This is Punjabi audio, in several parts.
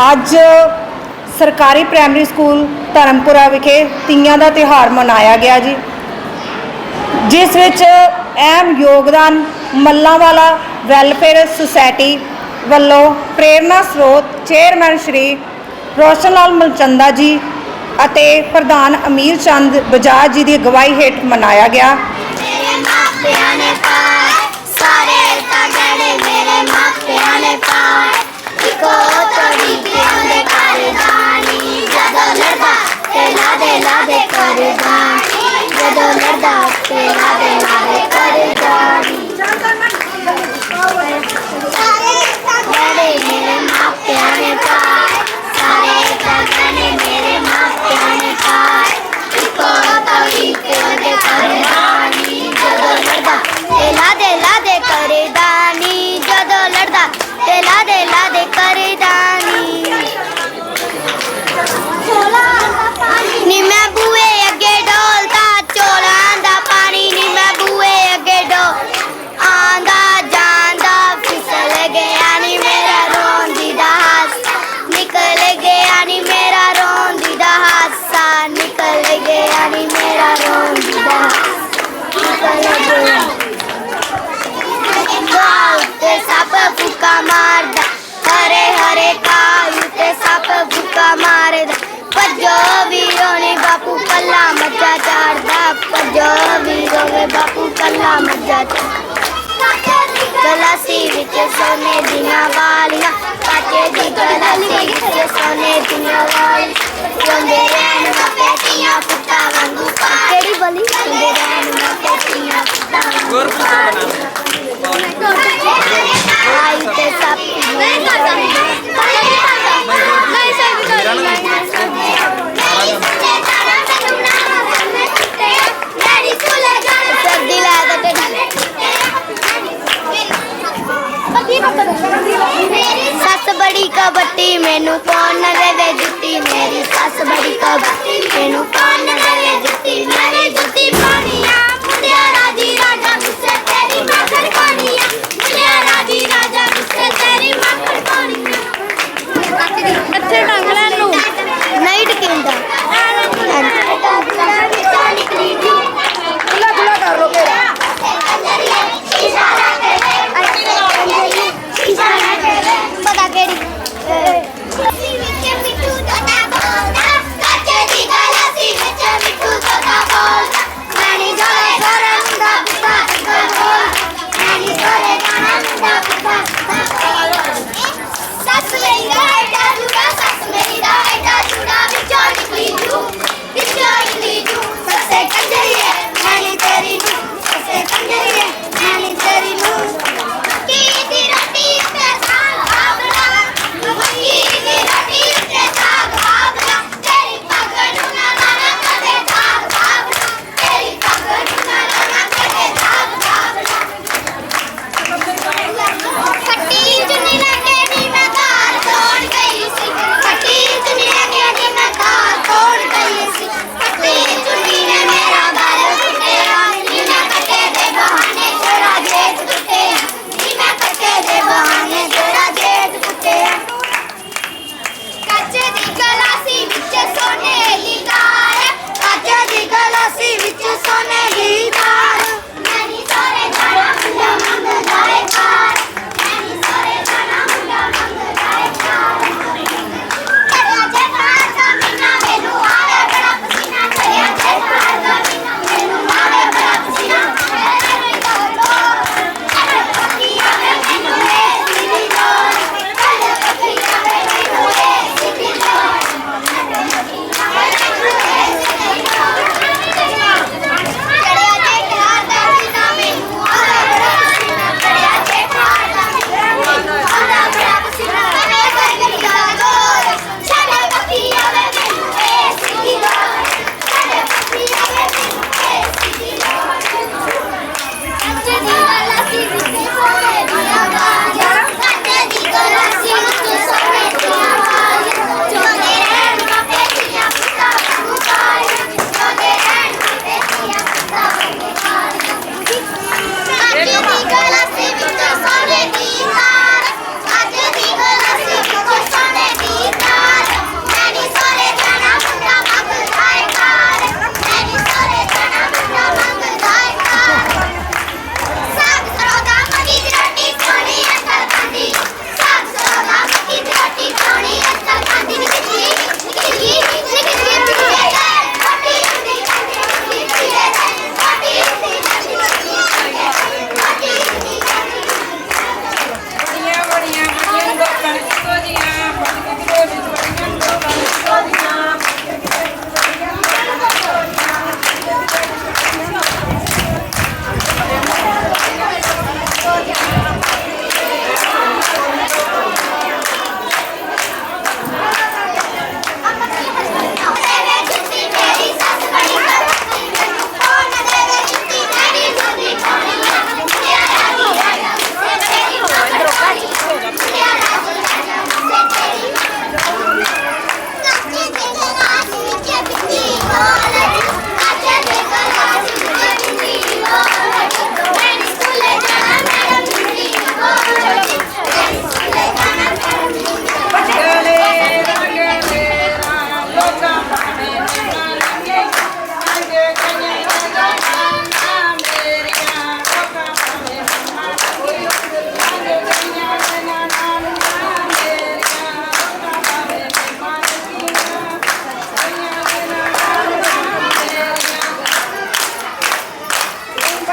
ਅੱਜ ਸਰਕਾਰੀ ਪ੍ਰਾਇਮਰੀ ਸਕੂਲ ਧਰਮਪੁਰਾ ਵਿਖੇ ਤੀਆਂ ਦਾ ਤਿਉਹਾਰ ਮਨਾਇਆ ਗਿਆ ਜੀ, ਜਿਸ ਵਿੱਚ ਅਹਿਮ ਯੋਗਦਾਨ ਮੱਲਾਂਵਾਲਾ ਵੈਲਫੇਅਰ ਸੁਸਾਇਟੀ ਵੱਲੋਂ ਪ੍ਰੇਰਨਾ ਸਰੋਤ ਚੇਅਰਮੈਨ ਸ਼੍ਰੀ ਰੋਸ਼ਨ ਲਾਲ ਮਲਚੰਦਾ ਜੀ ਅਤੇ ਪ੍ਰਧਾਨ ਅਮੀਰ ਚੰਦ ਬਜਾਜ ਜੀ ਦੀ ਅਗਵਾਈ ਹੇਠ ਮਨਾਇਆ ਗਿਆ। ਸਾਰੇ ਤਗੜੇ ਮੇਰੇ ਮਾਪਿਆਂ ਨੇ ਪਾਏ। ਇੱਕੋ ਤੋੜੀ ਪਿਆਂਦੇ ਕਰਦਾਨੀ ਜਦੋਂ ਲੜਦਾ ਤੇ ਲਾਦੇ ਲਾਦੇ ਕਰਦਾਨੀ ਜਦੋਂ ਲੜਦਾ ਤੇ ਲਾਦੇ ਲਾਦੇ ਫੁਕਾ ਮਾਰਦਾ ਹਰੇ ਹਰੇ ਕਾਲ ਤੇ ਸੱਪ ਫੁਕਾ ਮਾਰਦਾ। ਭੱਜੋ ਵੀਰੋਣੇ ਬਾਪੂ ਕੱਲਾ ਮੱਝਾ ਚਾਰਦਾ ਭੱਜੋ ਵੀਰੋਣੇ ਬਾਪੂ ਕੱਲਾ ਮੱਝਾ ਗਲਾਸੀ ਵਿੱਚ ਸੋਨੇ ਦੀਆਂ ਵਾਲੀਆਂ ਕਾਚੇ ਦੀ ਗਲਾਸੀ ਵਿੱਚ ਸੋਨੇ ਦੀਆਂ ਵਾਲੀਆਂ। ਰੋਂਦੇ ਰਹਿਣ ਮਾਪੇ ਤੀਆਂ ਪੁੱਤਾਂ ਵਾਂਗੂ ਕਿਹੜੀ ਬਲੀ ਰੋਂਦੇ ਰਹਿਣ ਮਾਪੇ ਤੀਆਂ ਪੁੱਤਾਂ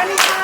Everybody.